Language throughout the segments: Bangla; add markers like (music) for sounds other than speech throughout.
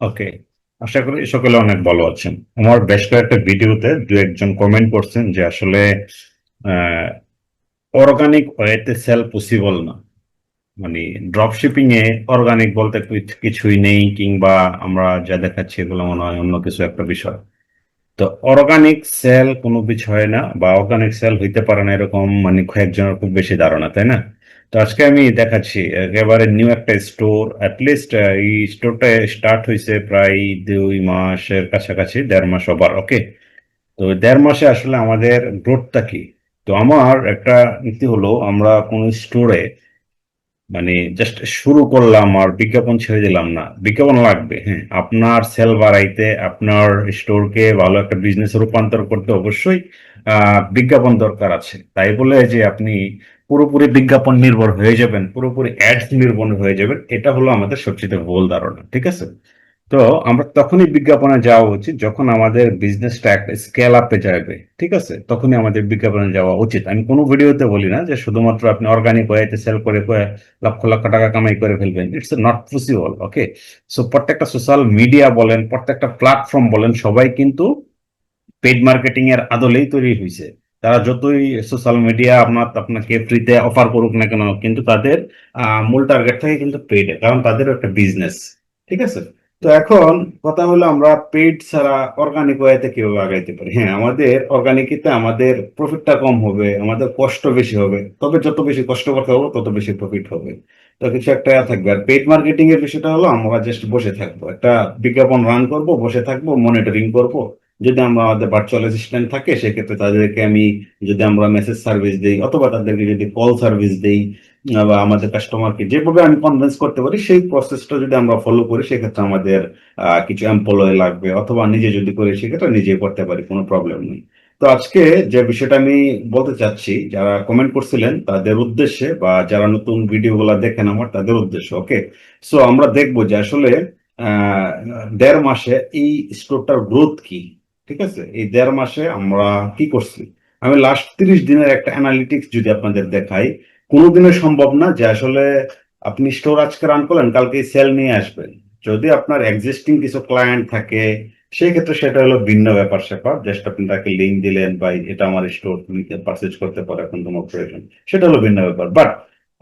ওকে আশা করি সকলে অনেক ভালো আছেন। আমার বেশ কয়েকটা ভিডিওতে দু একজন কমেন্ট করছেন যে আসলে অর্গানিক ওয়েতে সেল পসিবল না। মানে ড্রপ শিপিং এ অর্গানিক বলতে কিছুই নেই, কিংবা আমরা যা দেখাচ্ছি এগুলো মনে হয় অন্য কিছু একটা বিষয়। তো অর্গানিক সেল কোনো বিষয় না, বা অর্গানিক সেল হইতে পারে না এরকম মানে কয়েকজনের খুব বেশি ধারণা, তাই না? তো আজকে আমি দেখাচ্ছি, একেবারে নিউ একটা স্টোর অ্যাটলিস্ট এই স্টোরটা স্টার্ট হয়েছে প্রায় দুই মাসের কাছাকাছি, দেড় মাস ওভার ওকে তো দেড় মাসে আসলে আমাদের গ্রোথটা কি? তো আমার একটা নীতি হলো, আমরা কোনো স্টোরে মানে জাস্ট শুরু করলাম আর বিজ্ঞাপন ছেড়ে দিলাম না। বিজ্ঞাপন লাগবে হ্যাঁ। আপনার সেল বাড়াইতে, আপনার স্টোরকে ভালো একটা বিজনেস রূপান্তর করতে অবশ্যই বিজ্ঞাপন দরকার আছে। তাই বলে যে আপনি পুরোপুরি বিজ্ঞাপন নির্ভর হয়ে যাবেন, পুরোপুরি অ্যাডস নির্ভর হয়ে যাবেন, এটা হলো আমাদের সবচেয়ে ভুল ধারণা, ঠিক আছে? তো আমরা তখনই বিজ্ঞাপনে যাওয়া উচিত, যখন আমাদের বিজনেসটা একটা স্কেল আপে যাবে, ঠিক আছে? তখনই আমাদের বিজ্ঞাপনে যাওয়া উচিত। আমি কোনো ভিডিওতে বলি না যে শুধুমাত্র আপনি অর্গানিক ওয়েতে সেল করে লক্ষ লক্ষ টাকা কামাই করে ফেলবেন। It's not possible okay so প্রত্যেকটা সোশ্যাল মিডিয়া বলেন, প্রত্যেকটা প্ল্যাটফর্ম বলেন, সবাই কিন্তু পেড মার্কেটিং এর আদলেই তৈরি হয়েছে তারা যতই সোশ্যাল মিডিয়া আপনার, আপনাকে ফ্রিতে অফার করুক না কেন, কিন্তু তাদের মূল টার্গেট থাকে কিন্তু পেড কারণ তাদের একটা বিজনেস ঠিক আছে? তো এখন কথা হলো আমরা পেড ছাড়া অর্গানিক ওয়েতে কীভাবে আগাইতে পারি? হ্যাঁ আমাদের অর্গানিকিতে আমাদের প্রফিটটা কম হবে, আমাদের কষ্ট বেশি হবে। তবে যত বেশি কষ্ট করতে হবে তত বেশি প্রফিট হবে। তো কিছু একটা থাকবে। আর পেড মার্কেটিং এর বিষয়টা হলো, আমরা জাস্ট বসে থাকব। একটা বিজ্ঞাপন রান করব, বসে থাকব মনিটরিং করব। যদি আমরা আমাদের ভার্চুয়াল অ্যাসিস্ট্যান্ট থাকে, সেক্ষেত্রে তাদেরকে আমি যদি আমরা মেসেজ সার্ভিস দিই, অথবা তাদেরকে যদি কল সার্ভিস দেই বা আমাদের কাস্টমারকে যেভাবে আমি কনভিন্স করতে পারি, সেই প্রসেসটা যদি আমরা ফলো করি, সেক্ষেত্রে আমাদের কিছু এমপ্লয় লাগবে অথবা নিজে যদি করি, সেক্ষেত্রে নিজে করতে পারি, কোনো প্রবলেম নেই। তো আজকে যে বিষয়টা আমি বলতে চাচ্ছি, যারা কমেন্ট করছিলেন, তাদের উদ্দেশ্যে বা যারা নতুন ভিডিওগুলো দেখেন আমার, তাদের উদ্দেশ্যে ওকে সো আমরা দেখব যে আসলে দেড় মাসে এই স্টোরটার গ্রোথ কি, ঠিক আছে? এই দেড় মাসে আমরা কি করছি? আমি লাস্ট তিরিশ দিনের একটা অ্যানালিটিক্স যদি আপনাদের দেখাই কোনোদিনও সম্ভব না যে আসলে আপনি স্টোর আজকে রান করলেন, কালকে সেল নিয়ে আসবেন। যদি আপনার এক্সিস্টিং কিছু ক্লায়েন্ট থাকে, সেই ক্ষেত্রে সেটা হলো ভিন্ন ব্যাপার স্যাপার। জাস্ট আপনি তাকে লিঙ্ক দিলেন বা এটা আমার স্টোর তুমি পারচেজ করতে পারো এখন তোমার প্রয়োজন সেটা হলো ভিন্ন ব্যাপার। বাট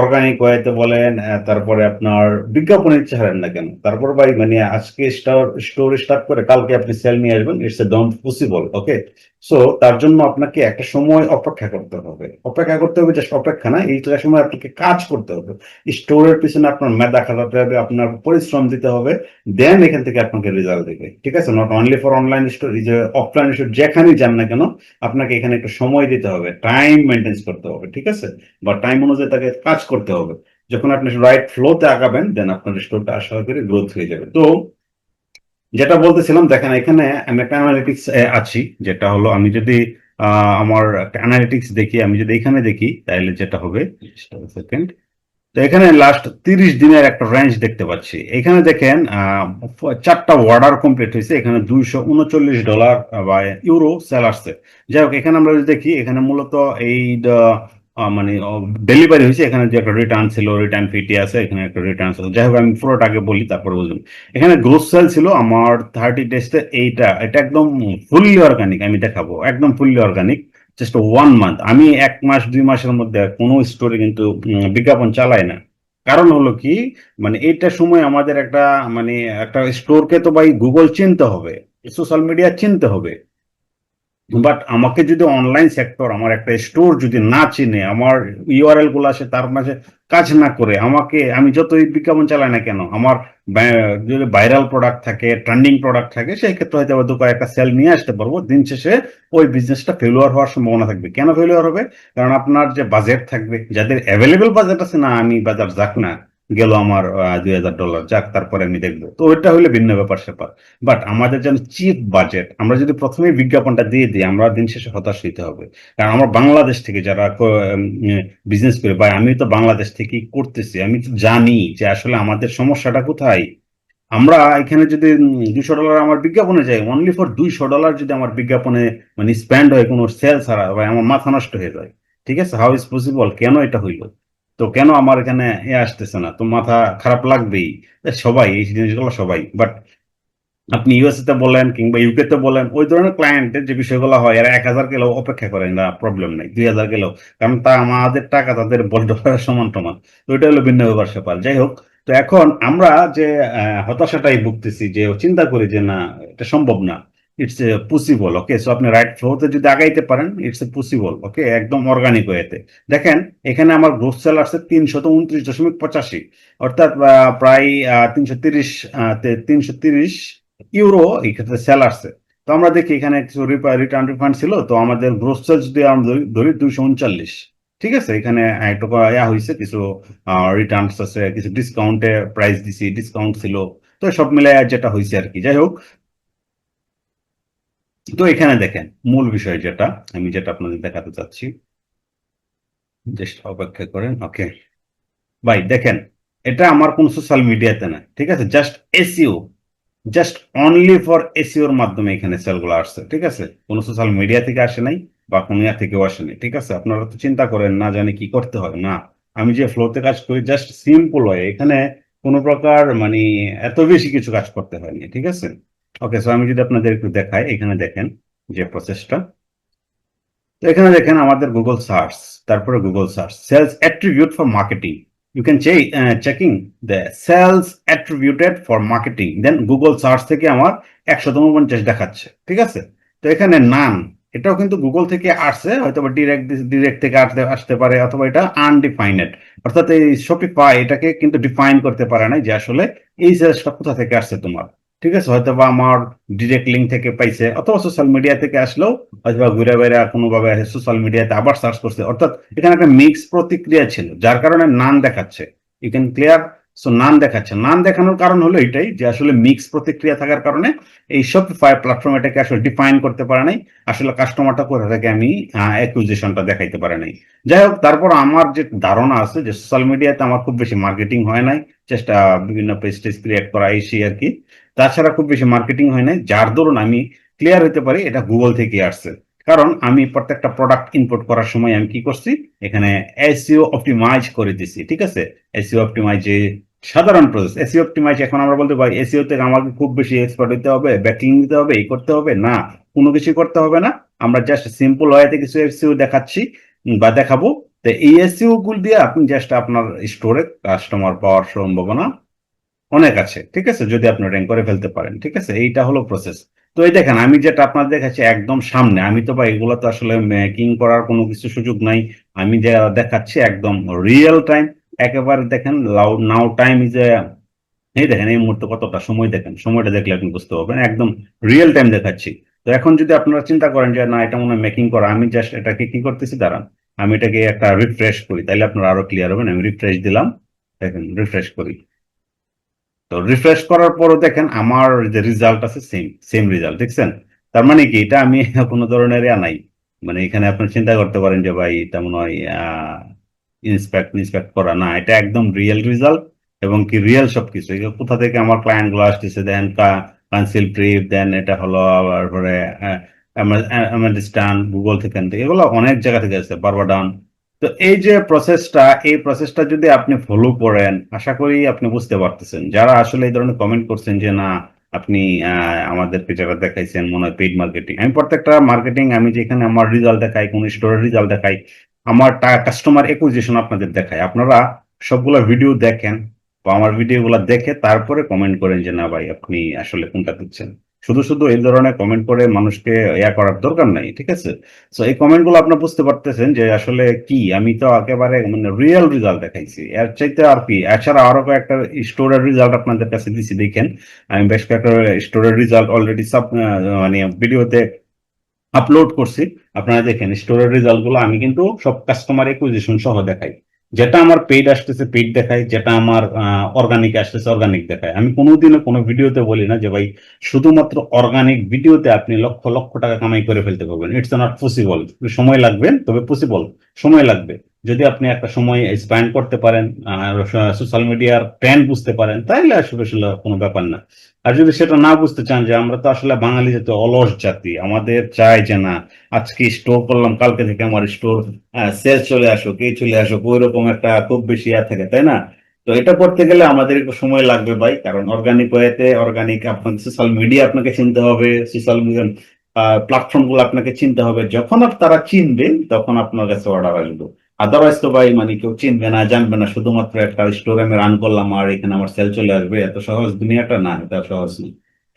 অর্গানিক ওয়েতে বলেন তারপরে আপনার বিজ্ঞাপনের ছাড়েন না কেন? তারপর ভাই মানে আজকে স্টোর স্টোর স্টার্ট করে কালকে আপনি সেল নিয়ে আসবেন it's a don't possible okay so তার জন্য আপনাকে একটা সময় অপেক্ষা করতে হবে। অপেক্ষা করতে হবে জাস্ট অপেক্ষা না এইটা সময় আপনাকে কাজ করতে হবে। স্টোরের পিছনে আপনার মেধা খাটাতে হবে, আপনার পরিশ্রম দিতে হবে দেন এখান থেকে আপনাকে রেজাল্ট দেবে, ঠিক আছে? Not only for online store যে অফলাইন স্টোর যেখানেই যান না কেন, আপনাকে এখানে একটু সময় দিতে হবে টাইম মেনটেন্স করতে হবে, ঠিক আছে? বা টাইম অনুযায়ী তাকে কাজ করতে হবে। যখন আপনি রাইট ফ্লোতে আগাবেন দেন আপনার স্টোরটা আশা করি গ্রোথ হয়ে যাবে। তো, যেটা বলতেছিলাম, দেখেন এখানে আমি একটা অ্যানালিটিক্স আছি, যেটা হলো আমি যদি আমার একটা অ্যানালিটিক্স দেখি, আমি যদি এখানে দেখি তাহলে যেটা হবে সেকেন্ড তো এখানে লাস্ট তিরিশ দিনের একটা রেঞ্জ দেখতে পাচ্ছি। এখানে দেখেন চারটা অর্ডার কমপ্লিট হয়েছে, এখানে দুইশো উনচল্লিশ ডলার বা ইউরো সেল আসছে। যাই হোক, এখানে আমরা যদি দেখি, এখানে মূলত এই মানে ডেলিভারি হয়েছে। এখানে যে একটা রিটার্ন ছিল রিটার্ন ফিটি আছে, এখানে একটা রিটার্ন ছিল। যাই হোক, আমি পুরোটা আগে বলি, তারপর বুঝুন এখানে গ্রোথ সেল ছিল আমার থার্টি ডেজতে এইটা, এটা একদম ফুললি অর্গানিক আমি দেখাবো। একদম fully organic just one month আমি এক মাস, দুই মাসের মধ্যে কোনো স্টোরে কিন্তু বিজ্ঞাপন চালাই না। কারণ হলো কি মানে এইটা সময় আমাদের একটা মানে একটা স্টোরকে তো ভাই গুগল চিনতে হবে সোশ্যাল মিডিয়া চিনতে হবে। বাট আমাকে যদি অনলাইন সেক্টর আমার একটা স্টোর যদি না চিনে, আমার ইউআরএলগুলো আসে, তার মাঝে কাজ না করে, আমাকে, আমি যতই বিজ্ঞাপন চালাই না কেন, আমার যদি ভাইরাল প্রোডাক্ট থাকে ট্রেন্ডিং প্রোডাক্ট থাকে, সেই ক্ষেত্রে হয়তো দু একটা সেল নিয়ে আসতে পারব, দিন শেষে ওই বিজনেসটা ফেলুয়ার হওয়ার সম্ভাবনা থাকবে। কেন ফেলুয়ার হবে? কারণ আপনার যে বাজেট থাকবে, যাদের অ্যাভেলেবেল বাজেট আছে না, আমি বাজার যাক না গেল আমার দুই হাজার ডলার, যাক, তারপরে আমি দেখব। তো ওইটা হলে ভিন্ন ব্যাপার স্যাপার বাট আমাদের যেন চিপ বাজেট আমরা যদি প্রথমে বিজ্ঞাপনটা দিয়ে দিই, আমরা দিন শেষে হতাশ হইতে হবে। কারণ আমরা বাংলাদেশ থেকে যারা বিজনেস করি বা আমি তো বাংলাদেশ থেকেই করতেছি, আমি তো জানি যে আসলে আমাদের সমস্যাটা কোথায়। আমরা এখানে যদি দুশো ডলার আমার বিজ্ঞাপনে যাই অনলি ফর দুইশো ডলার যদি আমার বিজ্ঞাপনে মানে স্প্যান্ড হয় কোনো সেল ছাড়া বা আমার মাথা নষ্ট হয়ে যায়। ঠিক আছে? হাউ ইজ পসিবল কেন এটা হইল? তো কেন আমার এখানে এ আসতেছে না? তো মাথা খারাপ লাগবেই। সবাই, এই জিনিসগুলো সবাই। বাট আপনি ইউএসএ তে বলেন কিংবা ইউকে তে বলেন, ওই ধরনের ক্লায়েন্টের যে বিষয়গুলো হয়, এরা এক হাজার গেলেও অপেক্ষা করেন না প্রবলেম নাই। দুই হাজার গেলেও। কারণ তা আমাদের টাকা তাদের ডলারের সমান সমান তো এটা হলো ভিন্ন ব্যাপার স্যাপার। যাই হোক, তো এখন আমরা যে হতাশাটাই ভুগতেছি, যে চিন্তা করি যে না, এটা সম্ভব না। It's a possible okay so আপনি রাইট ফ্লোতে যদি আগাইতে পারেন ইটস এ পসিবল ওকে একদম অর্গানিক ওয়েতে দেখেন, এখানে আমার গ্রোথ সেল আসছে তিনশত উনত্রিশ দশমিক পঁচাশি। অর্থাৎ প্রায় তিনশো তিরিশ তিনশো তিরিশ ইউরো এই ক্ষেত্রে সেল আসছে। তো আমরা দেখি, এখানে কিছু রিটার্ন রিফান্ড ছিল, তো আমাদের গ্রোথ সেল যদি আমরা ধরি- দুইশো উনচল্লিশ। ঠিক আছে? এখানে একটু ইয়া হয়েছে কিছু রিটার্নস আছে, কিছু ডিসকাউন্টে প্রাইস দিছি ডিসকাউন্ট ছিল। তো সব মিলে যেটা হয়েছে আর কি। যাই হোক তো এখানে দেখেন, মূল বিষয় যেটা, আমি যেটা আপনাদের দেখাতে চাচ্ছি। অপেক্ষা করেন ওকে ভাই, দেখেন, এটা আমার কোন সোশ্যাল মিডিয়াতে না ঠিক আছে? Just SEO just only for এসইওর মাধ্যমে এখানে সেলগুলো আসছে, ঠিক আছে? কোনো সোশ্যাল মিডিয়া থেকে আসে নাই বা কোনো ইয়া থেকেও আসেনি ঠিক আছে? আপনারা তো চিন্তা করেন, না জানি কি করতে হবে না। আমি যে ফ্লোতে কাজ করি জাস্ট সিম্পল হয়, এখানে কোনো প্রকার মানে এত বেশি কিছু কাজ করতে হয়নি, ঠিক আছে? ওকে সো আমি যদি আপনাদের একটু দেখাই, এখানে দেখেন যে প্রসেসটা। তো এখানে দেখেন আমাদের গুগল সার্চ তারপরে Google search sales attribute for marketing you can checking the sales attributed for marketing then Google search থেকে আমার একশো উনপঞ্চাশ দেখাচ্ছে, ঠিক আছে? তো এখানে নান এটাও কিন্তু গুগল থেকে আসছে হয়তো বা ডিরেক্ট ডিরেক্ট থেকে আসতে আসতে পারে, অথবা এটা আনডিফাইনেড অর্থাৎ এই শপিফাই এটাকে কিন্তু ডিফাইন করতে পারে না যে আসলে এই সেলসটা কোথা থেকে আসছে তোমার। ঠিক আছে? হয়তো বা আমার ডিরেক্ট লিঙ্ক থেকে পাইছে, অথবা সোশ্যাল মিডিয়া থেকে আসলেও হয়তো বা ঘুরে বেড়ে কোনোভাবে সোশ্যাল মিডিয়াতে আবার সার্চ করছে। অর্থাৎ এখানে একটা মিক্স প্রতিক্রিয়া ছিল, যার কারণে নান দেখাচ্ছে। You can clear so none দেখাচ্ছে। নান দেখানোর কারণ হলো এটাই যে আসলে মিক্স প্রতিক্রিয়া থাকার কারণে এই শপিফাই প্ল্যাটফর্ম এটাকে আসলে ডিফাইন করতে পারে নাই। আসলে কাস্টমারটা কোথা থেকে আমি অ্যাকুইজিশনটা দেখাইতে পারে নাই। যাই হোক, তারপর আমার যে ধারণা আছে যে সোশ্যাল মিডিয়াতে আমার খুব বেশি মার্কেটিং হয় নাই। চেষ্টা বিভিন্ন পেজ টেজ ক্রিয়েট করা, এই আর কি। তাছাড়া খুব বেশি মার্কেটিং হয় নাই। যার দরুন আমি ক্লিয়ার হতে পারি, এটা গুগল থেকে আসছে। কারণ আমি প্রত্যেকটা প্রোডাক্ট ইনপুট করার সময় আমি কি করছি? এখানে এসইও অপটিমাইজ করে দিছি, ঠিক আছে? এসইও অপটিমাইজ যে সাধারণ প্রসেস এসইও অপটিমাইজ এখন আমরা বলতে পারি এসিও থেকে আমাকে খুব বেশি এক্সপার্ট হতে হবে ব্যাকিং দিতে হবে, এই করতে হবে, না, কোনো কিছু করতে হবে না। আমরা জাস্ট সিম্পল ওয়েতে কিছু এসিও দেখাচ্ছি বা দেখাবো। তো এই এসইও গুলো দিয়ে আপনি জাস্ট আপনার স্টোরে কাস্টমার পাওয়ার সম্ভাবনা অনেক আছে, ঠিক আছে? যদি আপনি র্যাঙ্ক করে ফেলতে পারেন, ঠিক আছে? এইটা হলো প্রসেস তো এই দেখেন, আমি যেটা আপনার দেখাচ্ছি একদম সামনে, আমি তো বা এগুলো তো আসলে ম্যাকিং করার কোনো কিছু সুযোগ নাই। আমি যা দেখাচ্ছি একদম রিয়েল টাইম একেবারে দেখেন নাও টাইম ইজ এই দেখেন, এই মুহূর্তে কতটা সময় দেখেন, সময়টা দেখলে আপনি বুঝতে পারবেন, একদম রিয়েল টাইম দেখাচ্ছি। তো এখন যদি আপনারা চিন্তা করেন যে, না, এটা মনে হয় মেকিং করা, আমি জাস্ট এটাকে কি করতেছি, দাঁড়ান, আমি এটাকে একটা রিফ্রেশ করি। তাইলে আপনারা আরও ক্লিয়ার হবেন, আমি রিফ্রেশ দিলাম, দেখেন রিফ্রেশ করি। তো রিফ্রেশ করার পরও দেখেন আমার যে রেজাল্ট আছে সেম সেম রেজাল্ট দেখছেন? তার মানে কি, এটা আমি (laughs) কোনো ধরনের ইয়া নাই। মানে এখানে আপনি চিন্তা করতে পারেন যে, ভাই, এটা মনে হয় ইন্সপেক্ট ইন্সপেক্ট করা। না, এটা একদম রিয়েল রেজাল্ট এবং কি রিয়েল সবকিছু। কোথা থেকে আমার ক্লায়েন্টগুলো আসতেছে দেন কাউন্সিল ট্রিপ দেন এটা হলো আবার পরে গুগল থেকে এগুলো অনেক জায়গা থেকে আসছে বারবাডান তো এই যে প্রসেসটা এই প্রসেসটা যদি আপনি ফলো করেন, আশা করি আপনি বুঝতে পারতেছেন। যারা আসলে এই ধরনের কমেন্ট করছেন যে, না, আপনি আমাদেরকে যারা দেখাইছেন, মনে হয় পেইড মার্কেটিং আমি প্রত্যেকটা মার্কেটিং আমি যেখানে আমার রেজাল্ট দেখাই, কোন স্টোরের রেজাল্ট দেখাই, আমার কাস্টমার একুইজিশন আপনাদের দেখায় আপনারা সবগুলো ভিডিও দেখেন, বা আমার ভিডিওগুলো দেখে তারপরে কমেন্ট করেন যে, না ভাই, আপনি আসলে কোনটা দিচ্ছেন? শুধু শুধু এই ধরনের কমেন্ট করে মানুষকে ইয়া করার দরকার নাই, ঠিক আছে? সো এই কমেন্টগুলো আপনার বুঝতে পারতেছেন যে আসলে কি? আমি তো একেবারে মানে রিয়েল রেজাল্ট দেখাইছি। এর চাইতে আর কি? এছাড়া আরও কয়েকটা স্টোরের রেজাল্ট আপনাদের কাছে দিছি, দেখেন। আমি বেশ কয়েকটা স্টোরের রেজাল্ট অলরেডি সব মানে ভিডিওতে আপলোড করছি। আপনারা দেখেন স্টোরের রেজাল্টগুলো আমি কিন্তু সব কাস্টমার একুইজিশন সহ দেখাই। যেটা আমার পেইড আসতেছে পেইড দেখায়, যেটা আমার অর্গানিক আসতেছে অর্গানিক দেখায়। আমি কোনোদিনও কোনো ভিডিওতে বলি না যে, ভাই, শুধুমাত্র অর্গানিক ভিডিওতে আপনি লক্ষ লক্ষ টাকা কামাই করে ফেলতে পারবেন। ইটস নট পসিবল সময় লাগবে, তবে পসিবল সময় লাগবে। যদি আপনি একটা সময় স্পেন্ড করতে পারেন সোশ্যাল মিডিয়ার ট্রেন্ড বুঝতে পারেন তাহলে আসলে আসলে কোনো ব্যাপার না। আর যদি সেটা না বুঝতে চান যে আমরা তো আসলে বাঙালি জাতি, অলস জাতি, আমাদের চাই যে না, আজকে স্টোর করলাম, কালকে থেকে আমার স্টোর সেল চলে আসুক, এই চলে আসুক ওই রকম একটা খুব বেশি ইয়া থাকে, তাই না? তো এটা করতে গেলে আমাদের একটু সময় লাগবে ভাই, কারণ অর্গানিক ওয়েতে অর্গানিক আপনার সোশ্যাল মিডিয়া আপনাকে চিনতে হবে সোশ্যাল মিডিয়া প্ল্যাটফর্মগুলো আপনাকে চিনতে হবে। যখন তারা চিনবে, তখন আপনার কাছে অর্ডার আসবে। আদারওয়াইজ তো ভাই মানে কেউ চিনবে না, জানবে না। শুধুমাত্র একটা স্টোরে আমি রান করলাম আর এখানে আমার সেল চলে আসবে। এত সহজ দুনিয়াটা? না, এটা সহজ না।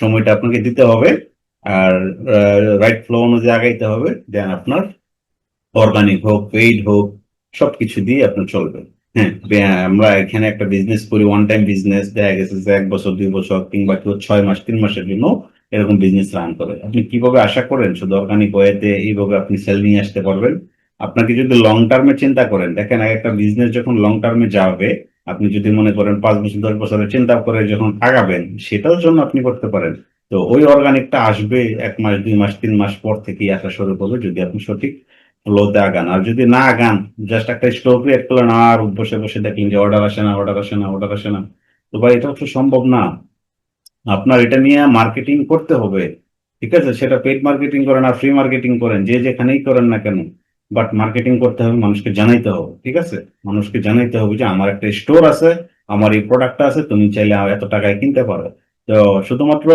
সময়টা আপনাকে দিতে হবে আর রাইট ফ্লো অনুযায়ী আগাইতে হবে। দেন আপনার অর্গানিক হোক পেইড হোক, সবকিছু দিয়ে আপনার চলবে। হ্যাঁ আমরা এখানে একটা বিজনেস করি ওয়ান টাইম বিজনেস দেখা গেছে যে এক বছর, দুই বছর কিংবা কেউ ছয় মাস, তিন মাসের জন্য এরকম বিজনেস রান করে। আপনি কীভাবে আশা করেন? শুধু অর্গানিক ওয়েতে এইভাবে আপনি সেল নিয়ে আসতে পারবেন? আপনাকে যদি লং টার্মে চিন্তা করেন, দেখেন এক একটা বিজনেস যখন লং টার্মে যাবে, আপনি যদি মনে করেন পাঁচ বছর, দশ বছরের চিন্তা করে যখন আগাবেন, সেটার জন্য আপনি করতে পারেন। তো ওই অর্গানিকটা আসবে এক মাস, দুই মাস, তিন মাস পর থেকেই আসা শুরু করবে যদি আপনি সঠিক ফ্লোতে আগান। আর যদি না আগান জাস্ট একটা স্টোর ক্রিয়েট করলেন, আর বসে বসে দেখলেন যে অর্ডার আসে না অর্ডার আসে না অর্ডার আসে না। তো ভাই এটা তো সম্ভব না। আপনার এটা নিয়ে মার্কেটিং করতে হবে। ঠিক আছে? সেটা পেড মার্কেটিং করেন আর ফ্রি মার্কেটিং করেন, যে যেখানেই করেন না কেন। বাট মার্কেটিং করতে হবে, মানুষকে জানাইতে হবে, ঠিক আছে? মানুষকে জানাইতে হবে যে আমার একটা স্টোর আছে, আমার এই প্রোডাক্টটা আছে, তুমি চাইলে এত টাকায় কিনতে পারো। তো শুধুমাত্র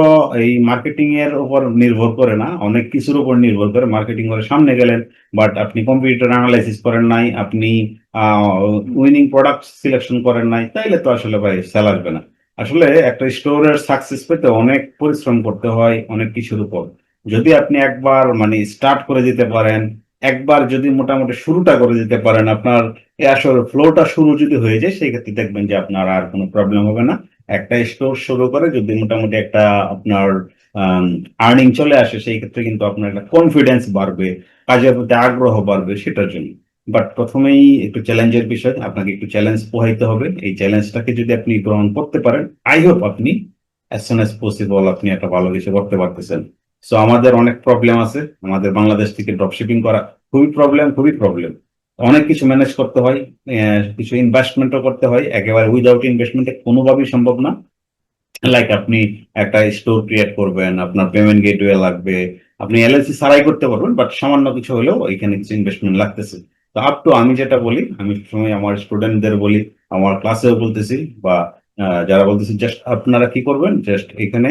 এই মার্কেটিং এর উপর নির্ভর করে না, অনেক কিছুর উপর নির্ভর করে মার্কেটিং করে সামনে গেলেন। বাট আপনি কম্পিউটার অ্যানালাইসিস করেন নাই, আপনি উইনিং প্রোডাক্ট সিলেকশন করেন নাই, তাইলে তো আসলে ভাই সেল আসবে না। আসলে একটা স্টোরের সাকসেস পেতে অনেক পরিশ্রম করতে হয়, অনেক কিছুর উপর। যদি আপনি একবার মানে স্টার্ট করে দিতে পারেন একবার যদি মোটামুটি শুরুটা করে দিতে পারেন, আপনার আসলে ফ্লোটা শুরু যদি হয়ে যায় সেই ক্ষেত্রে দেখবেন যে আপনার আর কোনো প্রবলেম হবে না। একটা স্টোর শুরু করে, যদি মোটামুটি একটা আপনার আর্নিং চলে আসে সেই ক্ষেত্রে কিন্তু আপনার একটা কনফিডেন্স বাড়বে, কাজের প্রতি আগ্রহ বাড়বে সেটার জন্য। বাট প্রথমেই একটু চ্যালেঞ্জের বিষয়, আপনাকে একটু চ্যালেঞ্জ পোহাইতে হবে। এই চ্যালেঞ্জটাকে যদি আপনি গ্রহণ করতে পারেন আই হোপ আপনি অ্যাজ সুন অ্যাজ পসিবল আপনি একটা ভালো কিছু করতে পারতেছেন। সো আমাদের অনেক প্রবলেম আছে। আমাদের বাংলাদেশ থেকে ড্রপ শিপিং করা খুবই প্রবলেম খুবই প্রবলেম অনেক কিছু ম্যানেজ করতে হয় কিছু ইনভেস্টমেন্টও করতে হয়। একেবারে উইদাউট ইনভেস্টমেন্টে কোনোভাবেই সম্ভব না। লাইক আপনি একটা স্টোর ক্রিয়েট করবেন, আপনার পেমেন্ট গেটওয়ে লাগবে। আপনি এলএলসি সারাই করতে পারবেন বাট সামান্য কিছু হলেও এখানে কিছু ইনভেস্টমেন্ট লাগতেছে। তো আপ টু আমি যেটা বলি, আমি সময় আমার স্টুডেন্টদের বলি, আমার ক্লাসেও বলতেছি, বা যারা বলতেছি জাস্ট আপনারা কি করবেন? জাস্ট এখানে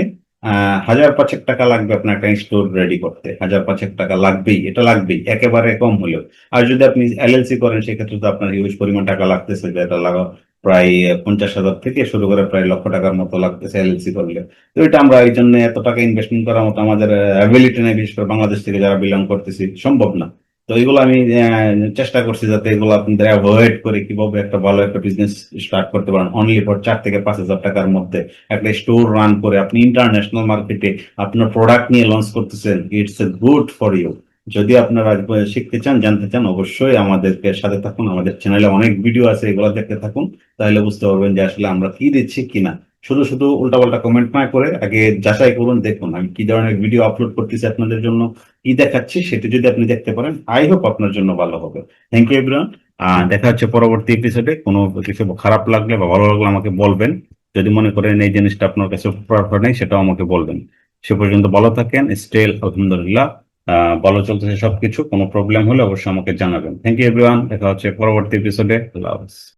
হাজার পাঁচেক টাকা লাগবে আপনার একটা স্টোর রেডি করতে। হাজার পাঁচেক টাকা লাগবেই, এটা লাগবেই, একেবারে কম হলেও। আর যদি আপনি এলএলসি করেন, সেক্ষেত্রে তো আপনার হিউজ পরিমাণ টাকা লাগতেছে, যেটা লাগা প্রায় পঞ্চাশ হাজার থেকে শুরু করে প্রায় লক্ষ টাকার মতো লাগতেছে এলএলসি করলে। তো এটা আমরা এই জন্য এত টাকা ইনভেস্টমেন্ট করার মতো আমাদের অ্যাবিলিটি নেই, বিশেষ করে বাংলাদেশ থেকে যারা বিলং করতেছি, সম্ভব না। তো এগুলো আমি চেষ্টা করছি যাতে এগুলো আপনাদের অ্যাভয়েড করে কীভাবে একটা ভালো একটা বিজনেস স্টার্ট করতে পারেন। অনলি ফর চার থেকে পাঁচ হাজার টাকার মধ্যে একটা স্টোর রান করে আপনি ইন্টারন্যাশনাল মার্কেটে আপনার প্রোডাক্ট নিয়ে লঞ্চ করতেছেন it's a good for you যদি আপনারা শিখতে চান, জানতে চান, অবশ্যই আমাদেরকে সাথে থাকুন। আমাদের চ্যানেলে অনেক ভিডিও আছে, এগুলো দেখতে থাকুন। তাহলে বুঝতে পারবেন যে আসলে আমরা কি দিচ্ছি কিনা শুধু শুধু উল্টাপাল্টা কমেন্ট না করে আগে যাচাই করুন, দেখুন আমি কি ধরনের ভিডিও আপলোড করতেছি আপনাদের জন্য, কি দেখাচ্ছি সেটা যদি আপনি দেখতে পারেন আই হোপ আপনার জন্য ভালো হবে। থ্যাংক ইউ এভরিওয়ান দেখা হচ্ছে পরবর্তী এপিসোডে কোনো কিছু খারাপ লাগলে বা ভালো লাগলে আমাকে বলবেন। যদি মনে করেন এই জিনিসটা আপনার কাছে প্রপার নেই, সেটাও আমাকে বলবেন। সে পর্যন্ত ভালো থাকেন স্টেল আলহামদুলিল্লাহ। ভালো চলতেছে সবকিছু, কোনো প্রবলেম হলে অবশ্যই আমাকে জানাবেন। থ্যাংক ইউ এভরিওয়ান দেখা হচ্ছে পরবর্তী এপিসোডে আল্লাহ